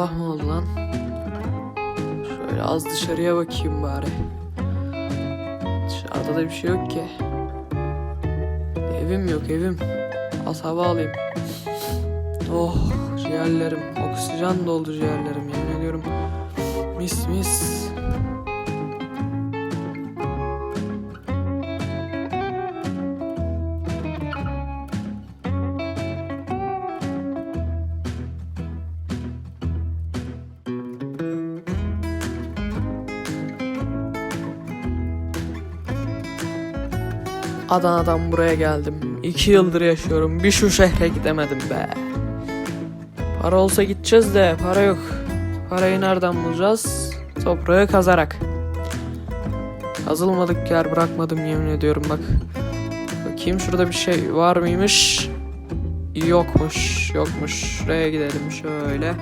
sabah mı oldu lan? Şöyle az dışarıya bakayım bari. Dışarıda da bir şey yok ki. Evim yok evim. Az hava alayım. Oh ciğerlerim. Oksijen doldu ciğerlerim yemin ediyorum. Mis mis. Adana'dan buraya geldim. İki yıldır yaşıyorum. Bir şu şehre gidemedim be. Para olsa gideceğiz de para yok. Parayı nereden bulacağız? Toprağı kazarak. Kazılmadık yer bırakmadım yemin ediyorum bak. Bakayım şurada bir şey var mıymış? Yokmuş, yokmuş. Şuraya gidelim şöyle.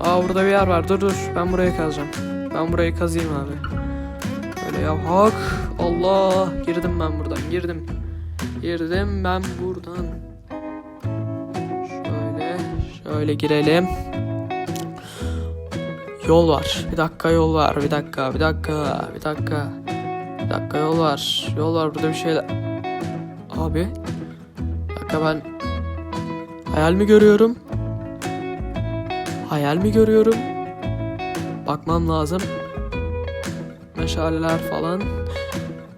Aa burada bir yer var. Dur dur. Ben burayı kazacağım. Ben burayı kazıyım abi. Böyle ya hak. Allah. Girdim ben buradan. Girdim. Girdim ben buradan. Şöyle. Şöyle girelim. Yol var. Bir dakika yol var. Bir dakika. Bir dakika. Bir dakika. Bir dakika yol var. Yol var. Burada bir şeyler. Abi. Bir dakika ben hayal mi görüyorum? Hayal mi görüyorum? Bakmam lazım. Meşaleler falan.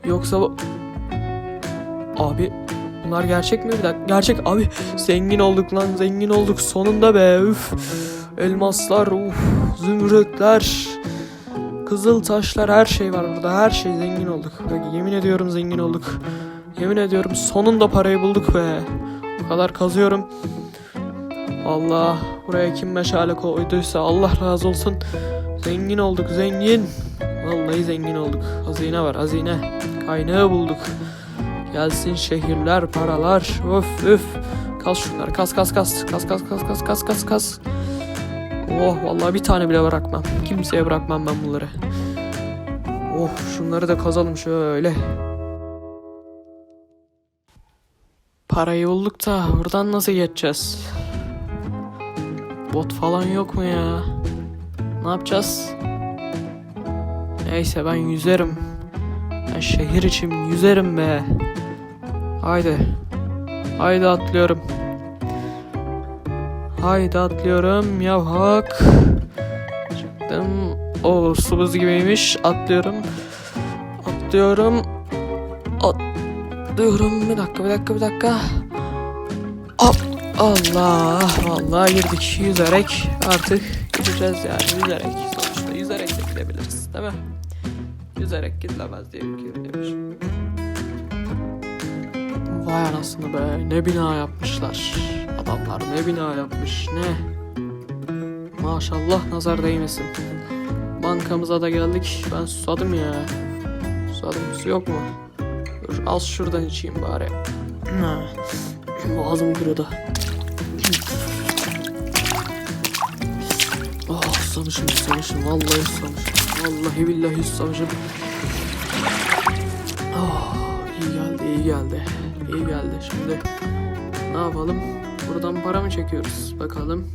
Yoksa bu... Abi bunlar gerçek mi? Bir dakika. Gerçek abi. Zengin olduk lan zengin olduk sonunda be. Üf. Elmaslar, uf. Zümrütler. Kızıl taşlar her şey var burada. Her şey zengin olduk. Bak, yemin ediyorum zengin olduk. Yemin ediyorum sonunda parayı bulduk be. O kadar kazıyorum. Allah buraya kim meşale koyduysa Allah razı olsun. Zengin olduk zengin. Vallahi zengin olduk. Hazine var hazine. Kaynağı bulduk. Gelsin şehirler, paralar. Öf öf. Kas şunları kas kas kas. Kas kas kas kas kas kas kas. Oh vallahi bir tane bile bırakmam. Kimseye bırakmam ben bunları. Oh şunları da kazalım şöyle. Parayı bulduk da buradan nasıl geçeceğiz? Bot falan yok mu ya? Ne yapacağız? Neyse ben yüzerim. Ben şehir için yüzerim be. Haydi. Haydi atlıyorum. Haydi atlıyorum. Yavhak. Çıktım. O su buz gibiymiş. Atlıyorum. Atlıyorum. Atlıyorum. Bir dakika bir dakika bir dakika. Hop. Allah. Vallahi girdik. Yüzerek artık gideceğiz yani. Yüzerek. Sonuçta yüzerek de gidebiliriz. Değil mi? Yüzerek gidilemez diye bir demiş. Vay anasını be. Ne bina yapmışlar. Adamlar ne bina yapmış. Ne? Maşallah nazar değmesin. Bankamıza da geldik. Ben susadım ya. Susadım. Su yok mu? Dur az şuradan içeyim bari. Boğazım kurudu. Ah susamışım susamışım. Vallahi susamışım. Vallahi billahi susamışım. Ah iyi geldi iyi geldi. İyi geldi. Şimdi ne yapalım? Buradan para mı çekiyoruz? Bakalım.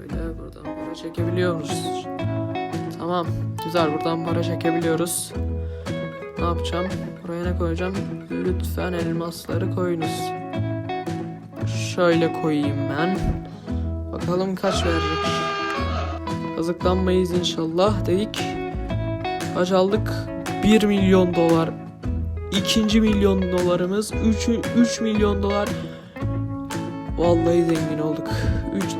Öyle buradan para çekebiliyoruz. Tamam. Güzel buradan para çekebiliyoruz. Ne yapacağım? Buraya ne koyacağım? Lütfen elmasları koyunuz. Şöyle koyayım ben. Bakalım kaç verecek. Kazıklanmayız inşallah dedik. Kaç aldık? 1 milyon dolar. İkinci milyon dolarımız. 3, 3 milyon dolar. Vallahi zengin olduk.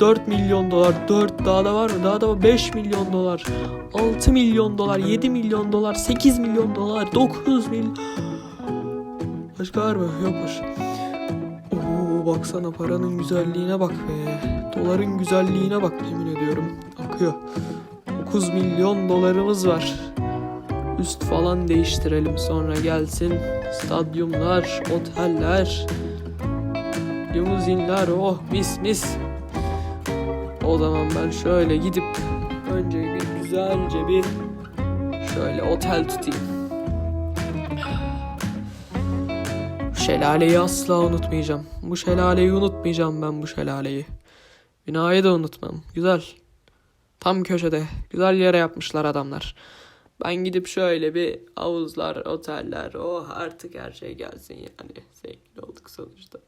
3-4 milyon dolar. 4 daha da var mı? Daha da var. 5 milyon dolar. 6 milyon dolar. 7 milyon dolar. 8 milyon dolar. 9 milyon. Başka var mı? Yokmuş. Oo baksana paranın güzelliğine bak be. Doların güzelliğine bak yemin ediyorum. Akıyor. 9 milyon dolarımız var. Üst falan değiştirelim sonra gelsin. Stadyumlar, oteller, limuzinler oh mis mis. O zaman ben şöyle gidip önce bir güzelce bir şöyle otel tutayım. Bu şelaleyi asla unutmayacağım. Bu şelaleyi unutmayacağım ben bu şelaleyi. Binayı da unutmam. Güzel. Tam köşede. Güzel yere yapmışlar adamlar. Ben gidip şöyle bir havuzlar, oteller, oh artık her şey gelsin yani. Zengin olduk sonuçta.